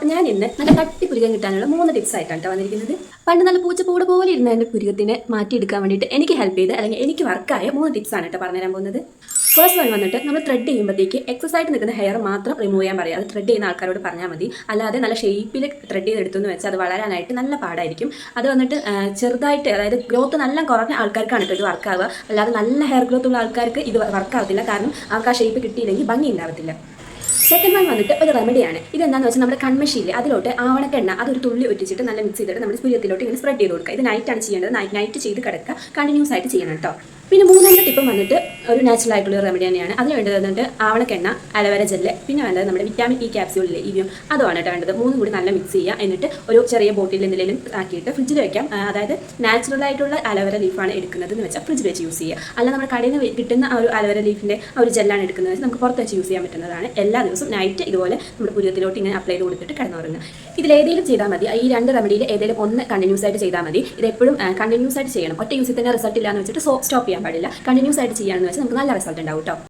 അപ്പം ഞാൻ ഇന്ന് നല്ല കട്ടി പുരുകം കിട്ടാനുള്ള മൂന്ന് ടിപ്സ് ആയിട്ടാണ് വന്നിരിക്കുന്നത്. പണ്ട് നല്ല പൂച്ചപ്പൂട് പോലെ ഇരുന്ന എന്റെ പുരുകത്തിനെ മാറ്റിയെടുക്കാൻ വേണ്ടിയിട്ട് എനിക്ക് ഹെൽപ്പ് ചെയ്ത് അല്ലെങ്കിൽ എനിക്ക് വർക്കായ മൂന്ന് ടിപ്സ് ആണ് കേട്ടോ പറഞ്ഞുതരാൻ പോകുന്നത്. ഫസ്റ്റ് വൺ വന്നിട്ട് നമ്മൾ ത്രെഡ് ചെയ്യുമ്പോഴത്തേക്ക് എക്സസൈസ് ആയിട്ട് നിൽക്കുന്ന ഹെയർ മാത്രം റിമൂവ് ചെയ്യാൻ പറയാം. അത് ത്രെഡ് ചെയ്യുന്ന ആൾക്കാരോട് പറഞ്ഞാൽ മതി. അല്ലാതെ നല്ല ഷേപ്പിൽ ത്രെഡ് ചെയ്തെടുത്തു എന്ന് വെച്ചാൽ അത് വളരാനായിട്ട് നല്ല പാടായിരിക്കും. അത് വന്നിട്ട് ചെറുതായിട്ട് അതായത് ഗ്രോത്ത് നല്ല കുറഞ്ഞ ആൾക്കാർക്കാണ് ഇത് വർക്കാവുക അല്ലാതെ നല്ല ഹെയർ ഗ്രോത്ത് ഉള്ള ആൾക്കാർക്ക് ഇത് വർക്കാവത്തില്ല കാരണം അവർക്ക് ആ ഷേപ്പ് കിട്ടിയില്ലെങ്കിൽ ഭംഗി ഉണ്ടാവത്തില്ല. സെക്കൻഡ് വൺ വന്നിട്ട് ഒരു റെമഡിയാണ് ഇതെന്താന്ന് വെച്ചാൽ നമ്മുടെ കൺമഷിയിൽ അതിലോട്ട് ആവണക്കെണ്ണ അതൊരു തുള്ളി ഒറ്റിച്ചിട്ട് നല്ല മിക്സ് ചെയ്തിട്ട് നമ്മുടെ സ്പുരത്തിലോട്ട് ഇങ്ങനെ സ്പ്രെഡ് ചെയ്ത് കൊടുക്കുക. ഇത് നൈറ്റാണ് ചെയ്യേണ്ടത്. നൈറ്റ് നൈറ്റ് ചെയ്ത് കിടക്കുക. കണ്ടിന്യൂസ് ആയിട്ട് ചെയ്യണം കേട്ടോ. പിന്നെ മൂന്നാമത്തെ ടിപ്പം വന്നിട്ട് ഒരു നാച്ചുറൽ ആയിട്ടുള്ള റെമഡി തന്നെയാണ്. അതിന് വേണ്ടത് വന്നിട്ട് ആവണക്കെണ്ണ അലവര ജെല്ല് പിന്നെ വേണ്ടത് നമ്മുടെ വിറ്റാമിൻ ഇ ക്യാപ്സ്യൂളിലെ ഇവിയും. അതുമാണ് കേട്ടോ വേണ്ടത്. മൂന്നും കൂടി നല്ല മിക്സ് ചെയ്യുക. എന്നിട്ട് ഒരു ചെറിയ ബോട്ടിൽ എന്തെങ്കിലും ആക്കിയിട്ട് ഫ്രിഡ്ജിൽ വെക്കാം. അതായത് നാച്ചുറൽ ആയിട്ടുള്ള അലവര ലീഫാണ് എടുക്കുന്നത് എന്ന് വെച്ചാൽ ഫ്രിഡ്ജിൽ വെച്ച് യൂസ് ചെയ്യുക. അല്ല നമ്മുടെ കടയിൽ നിന്ന് കിട്ടുന്ന ആ ഒരു അലവര ലീഫിന്റെ ആ ഒരു ജെല്ലാണ് എടുക്കുന്നത് വെച്ചാൽ നമുക്ക് പുറത്ത് വെച്ച് യൂസ് ചെയ്യാൻ പറ്റുന്നതാണ്. എല്ലാ ദിവസവും നൈറ്റ് ഇതുപോലെ നമ്മുടെ പുരുവത്തിലോട്ട് ഇങ്ങനെ അപ്ലൈ ചെയ്ത് കൊടുത്തിട്ട് കിടന്നുറങ്ങുക. ഇതിലേതെങ്കിലും ചെയ്താൽ മതി. ഈ രണ്ട് റെമഡിയിൽ ഏതെങ്കിലും ഒന്ന് കണ്ടിന്യൂസ് ആയിട്ട് ചെയ്താൽ മതി. ഇത് എപ്പോഴും കണ്ടിന്യൂസ് ആയിട്ട് ചെയ്യണം. ഒറ്റ യൂസിൽ തന്നെ റിസൾട്ട് ഇല്ലാന്ന് വെച്ചിട്ട് സോ സ്റ്റോപ്പ് ചെയ്യാൻ പാടില്ല. കണ്ടിന്യൂസ് ആയിട്ട് ചെയ്യുകയാണെന്ന് വെച്ചാൽ നമുക്ക് നല്ല റിസൾട്ട് ഉണ്ടാവും കേട്ടോ